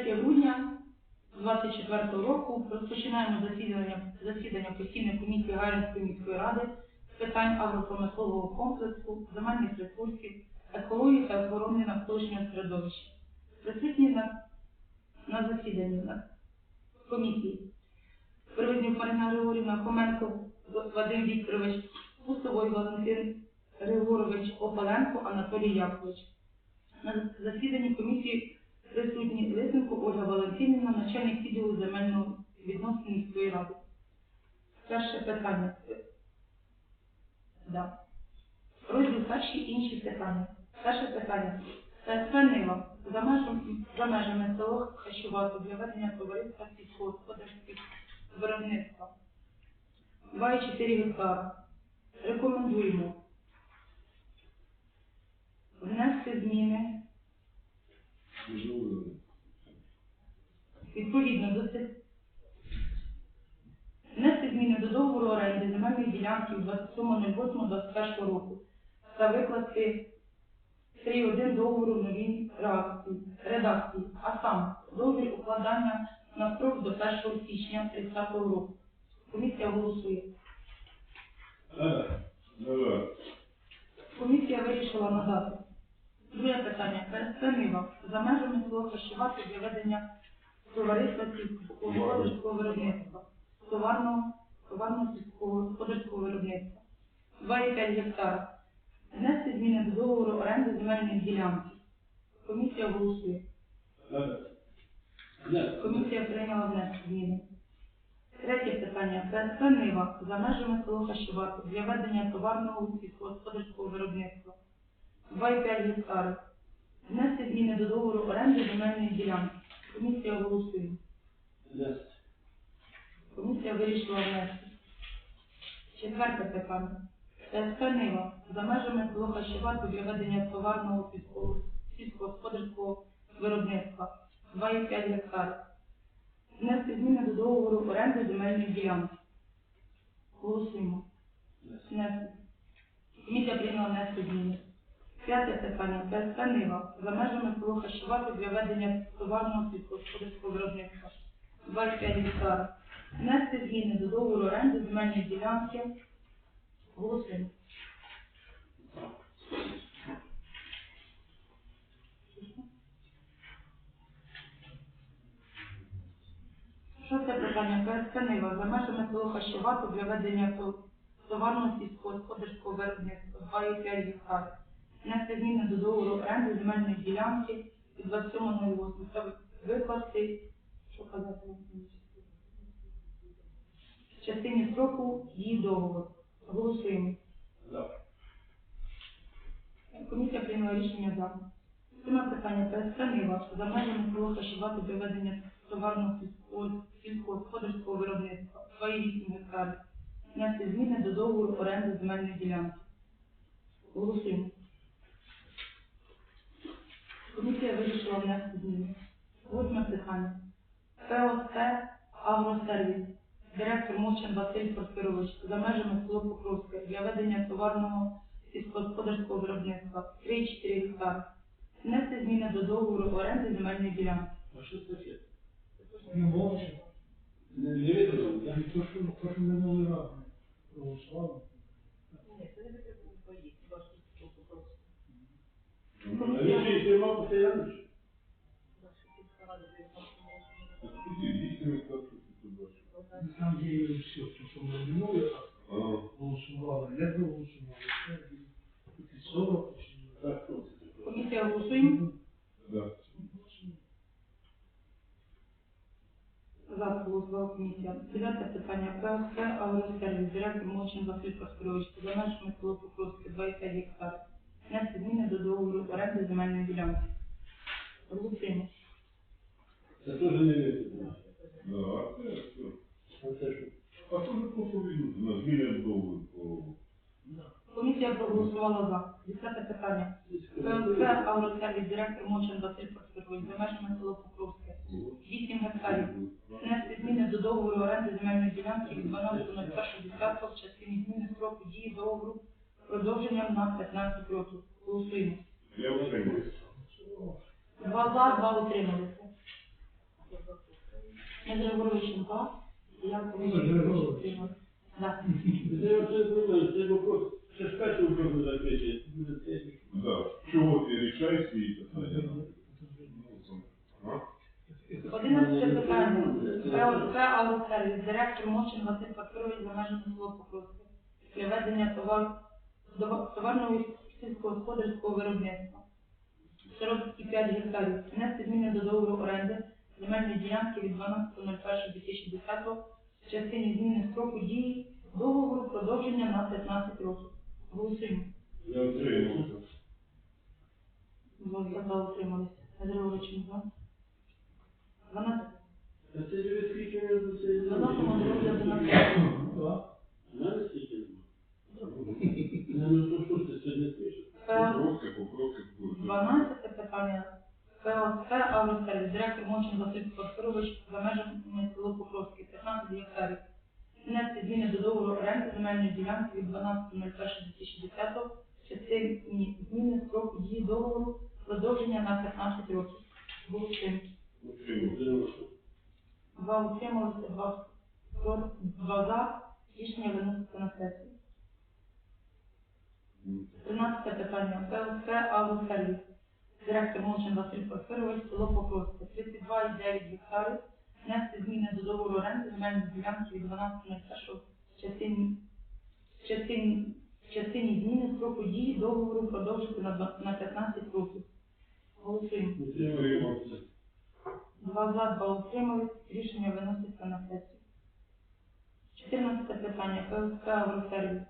3 грудня 24 року розпочинаємо засідання, засідання постійної комісії Галинської міської ради з питань агропромислового комплексу, земельних ресурсів, екології та охорони навколишнього середовища. Присутні на, на засіданні на комісії Привизнюк Марина Григорівна, Хоменко Вадим Вікторович, Усовой Валентин Григорович, Опаленко Анатолій Якович. На засіданні комісії присутні Лисенко Ольга Валентинівна, начальник відділу земельного відносин міської ради. Питання. Да. Розділ перші інші питання. Перше. ТСП Нива за межами, за межами село Хащувато для ведення товариства сільськогосподарських виробництва. 2,4 гектара. Рекомендуємо внести зміни відповідно до цих внести зміни до договору оренди від 27.08.21 року та викласти 3.1 договору в новій редакції, редакції, а саме договір укладання на строк до 1 січня 30 року. Комісія голосує. Комісія вирішила надати. Друге питання. КСП за межами село Хащувати для ведення товариства сільськогосподарського виробництва, товарного, товарного сільського господарського виробництва. 2,5 гектара. Внести зміни до договору оренди земельної ділянки. Комісія голосує. Комісія прийняла внести зміни. Третє питання. КСП Нива за межами село Хащувати для ведення товарного сільськогосподарського виробництва. 2,5 гектари. Внести зміни до договору оренди земельної ділянки. Комісія голосує. Комісія вирішила внести. Четверте питання. ТСП Нива за межами село Хащувати для ведення товарного сільського- сільськогосподарського виробництва. 2,5 гектари. Внести зміни до договору оренди земельної ділянки. Голосуємо. Внести. Комісія прийняла внести зміни. П'яте питання. КСП Нива за межами село Хащувати для ведення товарного сільськогосподарського виробництва. 25 гектарів. Внести зміни до договору оренди земельної ділянки. Голосуємо. Шосте питання. КСП Нива за межами село Хащувати для ведення то- товарного сільськогосподарського виробництва 2,5 гектарів. Внести зміни до договору оренди земельної ділянки від 27.08 та викласти, що казати, в частині строку її договору. Голосуємо. Комісія прийняла рішення за. Сьоме питання. ПСП Нива за межами село Хащувати для товарного сільського- сільськогосподарського виробництва 2,8 гектарів. Внести зміни до договору оренди земельної ділянки. Голосуємо. Комісія вирішила внести зміни. Восьме питання. ПОС Агросервіс. Директор Мочин Василь Порфирович за межами село Покровське для ведення товарного сільськогосподарського виробництва 3,4 гектари. Внести зміни до договору оренди земельної ділянки. А що це таке? Ну. Не не? Я не то, що, то, що минулий раз ми проголосували. А він же знімав постійно? Там є все, то, що ми раз голосували. Як ви голосували? Це і 40, чи... Так, це? Комісія голосуємо. За голосувала комісія. Дев'яте питання. ПСП Агросервіс. Директор Мочин Василь Порфирович за межами село Покровське 25 гектарів. Внести зміни до договору оренди земельної ділянки. Голосуємо. Це теж не видно. А це що? Комісія проголосувала за. Десяте питання. ПСП Агросервіс. Директор Мочин Василь Порфирович за межами село Покровське 8 гектарів. Внести зміни до договору оренди земельної ділянки від 12.01.10 в частині зміни строку дії договору продовженням на 15 років. Голосуємо. Два за, два утрималися. Григорович за. Я Ну, Григорович. Да. Це вопрос. Це ж перший вопрос закритий. Да. Чего ты решай свої питання? А? Одинадцяте питання. ПЛЦ «Агросервіс», директор Мочин Василь Петрович за межами село Покровське. Для ведення товар, товар- товарного сільськогосподарського виробництва. 45 гектарів. Внести зміни до договору оренди земельної ділянки від 12.01.2010 в частині зміни строку дії договору продовження на 15 років. Голосуємо. Я отримав. Два за утрималися. Григорович за. 12. А це ви скільки разів це Виносимо до розгляду на Да. Знаєш, скільки нема? Ну, ну, що ти сьогодні пишеш? Покровське, Покровське. 12 питання. ПЛЦ «Агросервіс», директор Мочин Василь Паскорович за межами село Покровське, 15 гектарів. Внести зміни до договору оренди земельної ділянки від 12.01.2010 в частині зміни строку дії договору продовження на 15 років. Голосуємо. Два утрималися, два два за. Рішення виноситься на сесію. 13 питання. ПЛЦ «Агросервіс». Директор Мочин Василь Порфирович, село Покровське, 32,9 гектарів. Внести зміни до договору оренди земельної ділянки від 12.01 в частині, в частині, зміни строку дії договору продовжити на, два- на 15 років. Голосуємо. Утримався. Два за, два утримались. Рішення виноситься на сесію. 14 питання. ПСК «Агросервіс».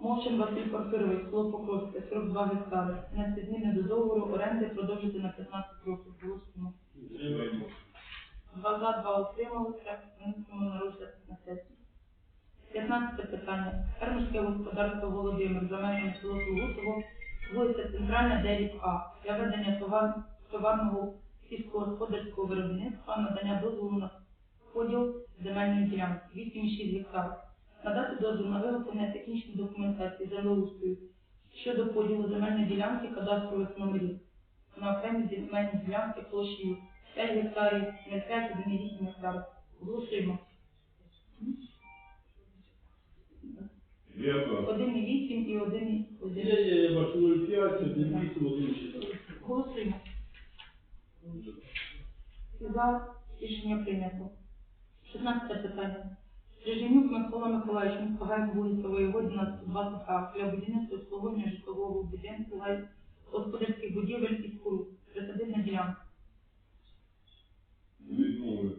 Мовчин Василь Порфирович, село Покровське, 42 гектари. Внести зміни до договору оренди продовжити на 15 років. Голосуємо. Два за, два утрималися. Виносимо на розгляд на сесію. 15 питання. Фермерське господарство Володимир за межами село Слугусово, вулиця Центральна, 9А. Для ведення товар, товарного сільськогосподарського виробництва, надання дозволу на поділ земельної ділянки 8,6 гектарів. Надати дозвіл на виготовлення технічної документації землеустрою щодо поділу земельної ділянки кадастрових номерів на окремі земельні ділянки площею 5 гектарів, 0,5, 1,8 гектарів. Голосуємо. Я 1,8 і 1,1. Є, є, я бачу 0,5, 1,8, 1,6. Голосуємо. За рішення прийнято. 16 питання. Режимюк Микола Миколаївич, Миколаїв, вулиця Воєводіна, 120 А, для будівництва обслуговування житлового будинку, господарських будівель і споруд. Присадибна ділянка. Відмови.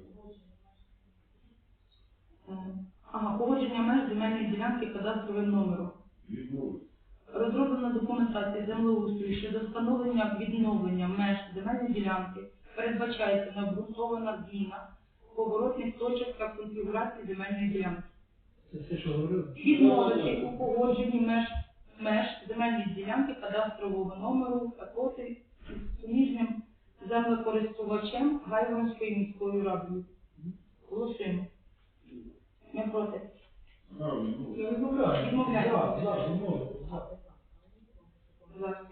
Е, Ага, погодження меж земельної ділянки кадастровим номером. Відмови. Розроблена документація землеустрою щодо встановлення відновлення меж земельної ділянки передбачається необґрунтована зміна поворотних точок та конфігурації земельної ділянки. Це все, що говорив. Відмовити у погодженні меж, меж земельної ділянки кадастрового номеру такоти із суміжним землекористувачем Гайворонською міською радою. Голосуємо. Не проти.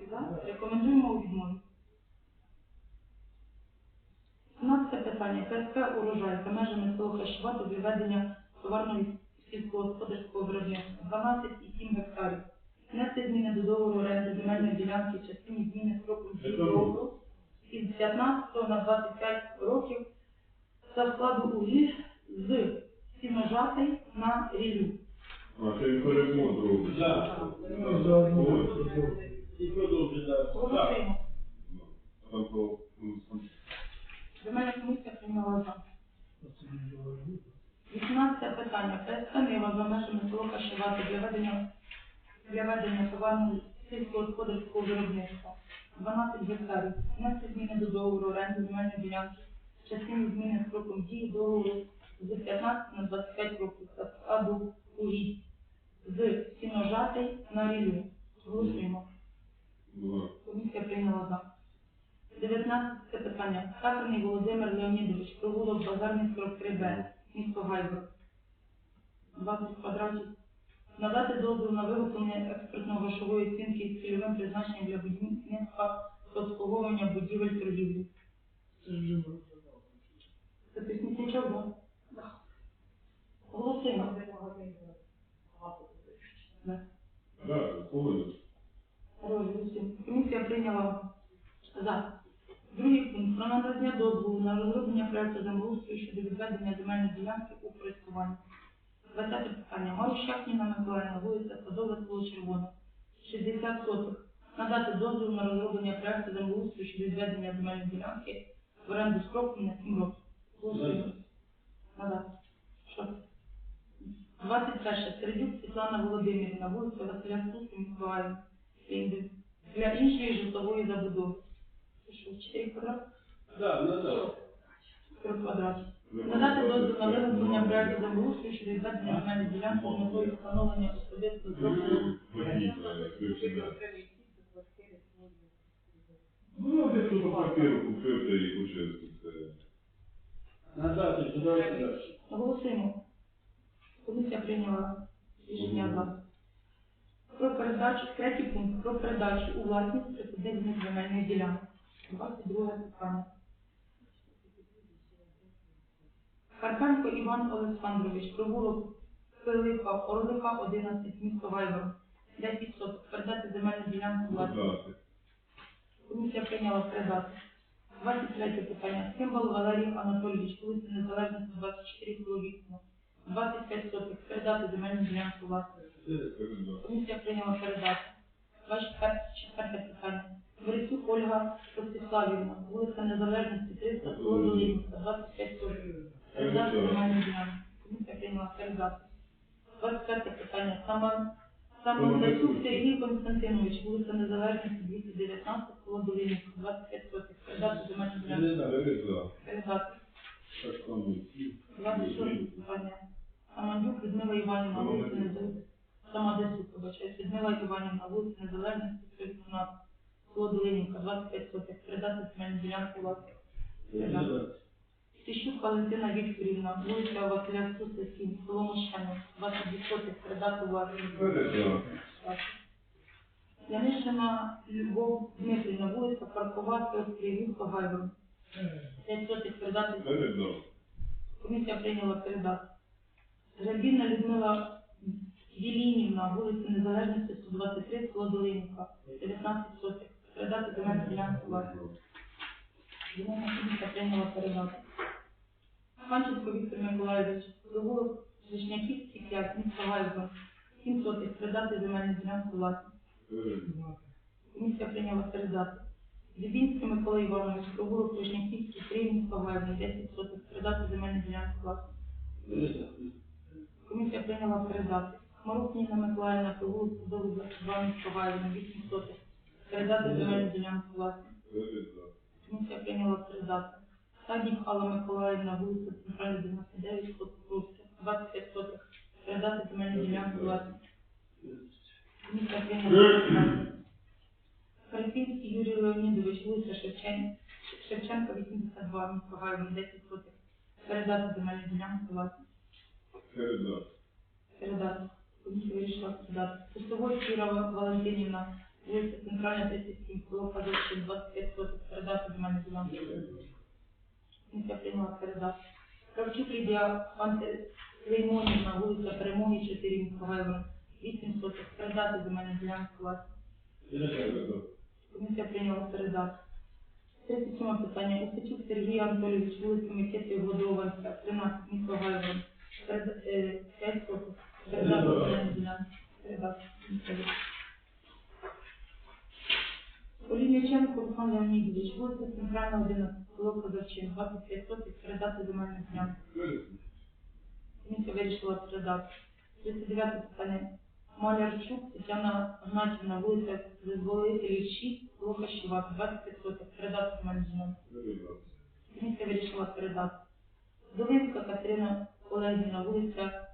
За. Рекомендуємо у відмові. 17 питання. КСП «Урожай» за межами село Хащувати для ведення товарного сільськогосподарського виробництва 12,7 гектарів. Внести зміни до договору оренди земельної ділянки в частині зміни строку дії договору із 15 на 25 років за складу угіль з сіножатий на рілю. А, це він перемог робить. За. Ну, за одну. І продовжуй далі. Голосуємо. Там то, ну, там Земельна комісія прийняла за. Оце не 18 питання. ПСК за межами село Кашевати для ведення, для ведення товарного сільськогосподарського виробництва. 12 гектарів. Внести зміни до договору оренди земельної ділянки. В частині зміни строком дії договору з 15 на 25 років та складу угідь з сіножатий на рілю. Голосуємо. Комісія прийняла за. 19 питання. Сахарний Володимир Леонідович, провулок Базарний 43Б, місто Гайбор. 20 квадратів. Надати дозвіл на виготовлення експертно-грошової оцінки з цільовим призначенням для будівництва обслуговування будівель торгівлі. Це. Голосуємо. Да. Да, повинен. Голосуємо. Комісія прийняла за. Другий пункт. Про надання дозволу на розроблення проекту землеустрою щодо відведення земельної ділянки у користування. 20 питання. Марущак Ніна Миколаївна, вулиця Садова, село Червоне. 60 сотих. Надати дозвіл на розроблення проекту землеустрою щодо відведення земельної ділянки в оренду строком на 7 років. Голосуємо. Надати. Що? 21. Середюк Світлана Володимирівна, вулиця Василя Стуса, Миколаївна. Для іншої житлової забудови. Це що, 4 квадрати? Да, надо. 4 квадрати. Надати дозвіл на виготовлення проекту землеустрою щодо відведення земельної ділянки з метою встановлення особистого зробленого Ну, десь тут квартиру купив та і хоче. Надати, сюди. Голосуємо. Комісія прийняла рішення за. Про передачу, третій пункт, про передачу у власність присадибних земельних ділянок. 22 питання. Карпенко Іван Олександрович, провулок Пилипа Орлика, 11, місто Гайворон. 10 соток. Передати земельну ділянку. Надати. Комісія прийняла передати. 23 питання. Символ Валерій Анатолійович, вулиця Незалежності, 24 кіловікно. 25 сотих. Передати земельну ділянку власності. Комісія прийняла передати. 24 питання. Борисюк Ольга Ростиславівна, вулиця Незалежності, 300, село Долинівка, 25 сотих. Передати земельну ділянку. Комісія прийняла передати. 25 питання. Сама Самоздачук Сергій Константинович, вулиця Незалежності, 219, село Долинівка, 25 сотих. Передати земельну ділянку. Передати. Передати. Так само. 26 питання. Самандюк Людмила Іванівна, вулиця Незалежності. Самодесюк, вибачаюсь, Людмила Іванівна, вулиця Незалежності, 118, село Долинівка, 25 сотих. Передати земельну ділянку. Передати. Тищук Валентина Вікторівна, вулиця Василя Суса, 7, село Мощаня, 22 сотих. Передати власне. Янишина Любов Дмитрівна, вулиця Паркова, Київський, місто Гайворон. 5 сотих передати. Комісія прийняла передати. Грабіна Людмила Вілінівна, вулиця Незалежності, 123, село Долинівка, 19 сотих. Передати земельну ділянку власне. Земельна комісія прийняла передати. Панченко Віктор Миколаївич, провулок Вишняківський, 5, місто Гайворон, 7 сотих. Передати земельну ділянку власне. Комісія прийняла передати. Дубінський Микола Іванович, провулок Вишняківський, 3, місто Гайворон, 10 сотих. Передати земельну ділянку власне. Комісія прийняла передати. Марук Ніна Миколаївна, провулок Садовий, 22 місто Гайворон, 8 сотих. Передати земельну ділянку. Передати. Комісія прийняла передати. Садник Алла Миколаївна, вулиця Центральна, 99, Сотокровська, 25 сотих. Передати земельну ділянку власне. Комісія прийняла передати. Карпінський Юрій Леонідович, вулиця Шевчен... Шевченка, 82, місто Гайворон, 10 сотих. Передати земельну ділянку власне. Передати. Передати. Комісія вирішила передати. Пустовой Кіра Валентинівна, вулиця Центральна, 37, село Казовське, 25 сотих. Передати земельну ділянку. Комісія прийняла передати. Кравчук Лідія Антилеймонівна, вулиця Перемоги, 4, місто Гайворон, 8 сотих. Передати земельну ділянку. Передати. Комісія прийняла передати. 37 питання. Осичук Сергій Анатолійович, вулиця Микити Годованська, 13, місто Гайворон. Перед- е, 5 сотих. Передати земельну ділянку. Передати. Олійниченко Руслан Леонідович, вулиця Центральна, 11, село Козарчин, 25 сотих. Передати земельну ділянку. Комісія вирішила передати. 39 питання. Малярчук Тетяна Гнатівна, вулиця Визволителів 6, село Хащувати, 25 сотих. Передати земельну ділянку. Комісія вирішила передати. Долинська Катерина Олегівна, вулиця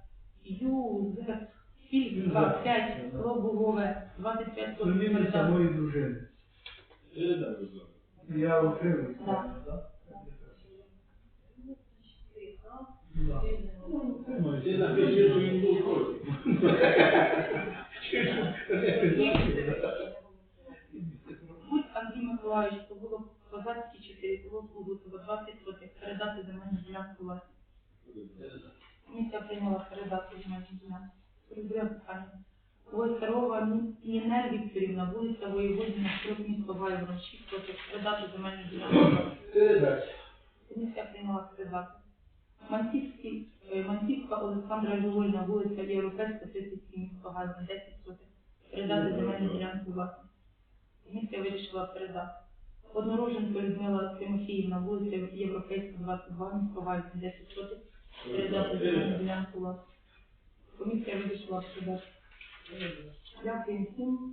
Юзефільська, 5, село Бугове, 25 сотих. Передати. дружини. Я. Да. Ти напиши, що він був проти. Будь Андрій Миколаївич, то було Козацький 4, село Слугутово, 20 сотих. Передати земельну ділянку власне. Комісія прийняла передати земельні ділянки. Друге питання. Войцарова Нінель Вікторівна, вулиця Воєводіна, Строк, місто Гайворон, 6 проти передати земельну ділянку. Передать. Комісія прийняла передати. Мантівський, е, Мантівська Олександра Львовна, вулиця Європейська, 37, місто Гайворон, 10 проти передати земельну ділянку власність. Комісія вирішила передати. Однороженко Людмила Тимофіївна, вулиця Європейська, 22, місто Гайворон, 10 проти передати земельну ділянку власність. Комісія вирішила передати. Ya que tú